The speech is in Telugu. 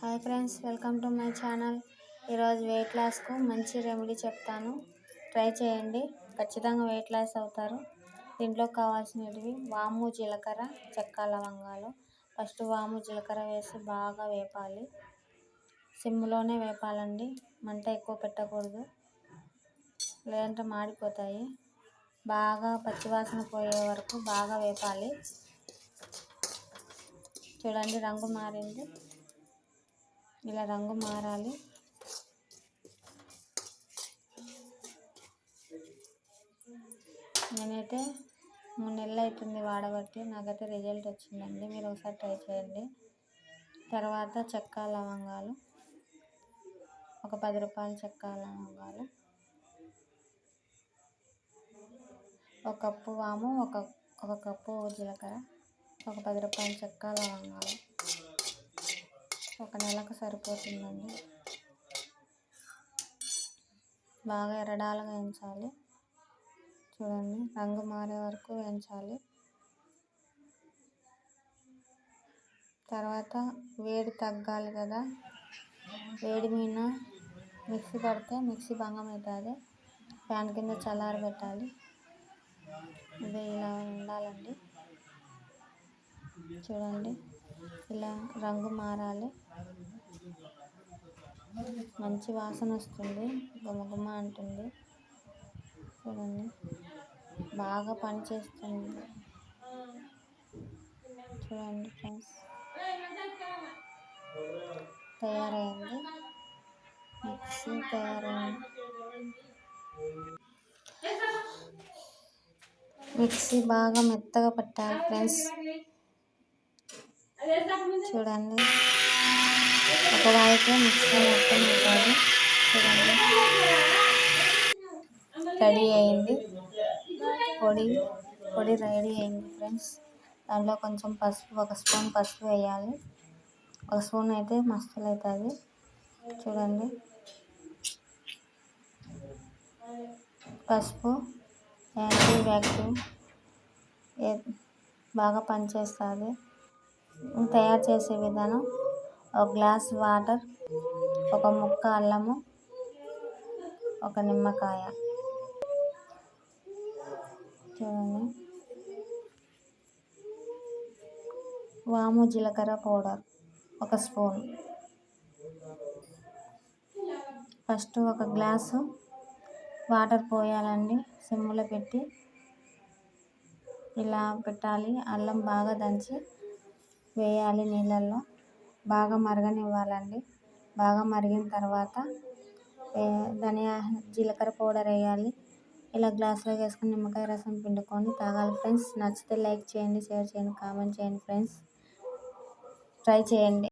Hi friends welcome to my channel. ఈరోజు వెయిట్ లాస్కు మంచి రెమెడీ చెప్తాను. ట్రై చేయండి. ఖచ్చితంగా వెయిట్ లాస్ అవుతారు. దీంట్లో కావాల్సినవి వాము జీలకర్ర చెక్క లవంగాలు. ఫస్ట్ వాము జీలకర్ర వేసి బాగా వేపాలి. సిమ్లోనే వేపాలండి. మంట ఎక్కువ పెట్టకూడదు. లేదంటే మాడిపోతాయి. బాగా పచ్చివాసన పోయే వరకు బాగా వేపాలి. చూడండి రంగు మారింది. ఇలా రంగు మారాలి. నేనైతే మూడు నెలలు అవుతుంది వాడబట్టి నాకైతే రిజల్ట్ వచ్చిందండి. మీరు ఒకసారి ట్రై చేయండి. తర్వాత చెక్క లవంగాలు ఒక పది రూపాయల చెక్క లవంగాలు ఒక కప్పు వాము ఒక ఒక కప్పు జీలకర్ర ఒక పది రూపాయల చెక్క లవంగాలు. ఒక నెలకు సరిపోతుందండి. బాగా ఎరడాలుగా వేయించాలి చూడండి రంగు మారే వరకు వేయించాలి తర్వాత వేడి తగ్గాలి కదా. వేడి మీద మిక్సీ పడితే మిక్సీ భంగం అవుతుంది. ఫ్యాన్ కింద చల్లారి పెట్టాలి. ఇది ఇలా ఉండాలండి. చూడండి. ఇలా రంగు మారాలి. మంచి వాసన వస్తుంది. గుమగుమ అంటుంది. చూడండి. బాగా పని చేస్తుంది. చూడండి ఫ్రెండ్స్. తయారైంది. మిక్సీ తయారైంది. మిక్సీ బాగా మెత్తగా పట్టాలి ఫ్రెండ్స్. చూడండి. ఒక వాయితో మిక్సీ మొత్తం ఉంటుంది చూడండి. రెడీ అయింది. పొడి పొడి రెడీ అయింది ఫ్రెండ్స్. దాంట్లో కొంచెం పసుపు ఒక స్పూన్ పసుపు వేయాలి. ఒక స్పూన్ అయితే మస్తులు అవుతుంది చూడండి. పసుపు యాంటీ బ్యాక్టీవ్ బాగా పనిచేస్తుంది. తయారు చేసే విధానం ఒక గ్లాస్ వాటర్ ఒక ముక్క అల్లము ఒక నిమ్మకాయ. చూడండి. వాము జీలకర్ర పౌడర్ ఒక స్పూన్. ఫస్ట్ ఒక గ్లాసు వాటర్ పోయాలండి సిమ్లో పెట్టి. ఇలా పెట్టాలి అల్లం బాగా దంచి వేయాలి నీళ్ళల్లో. బాగా మరగనివ్వాలండి. బాగా మరిగిన తర్వాత ధనియా జీలకర్ర పౌడర్ వేయాలి. ఇలా గ్లాసులో వేసుకొని నిమ్మకాయ రసం పిండుకొని తాగాలి ఫ్రెండ్స్. నచ్చితే లైక్ చేయండి షేర్ చేయండి కామెంట్ చేయండి ఫ్రెండ్స్. ట్రై చేయండి.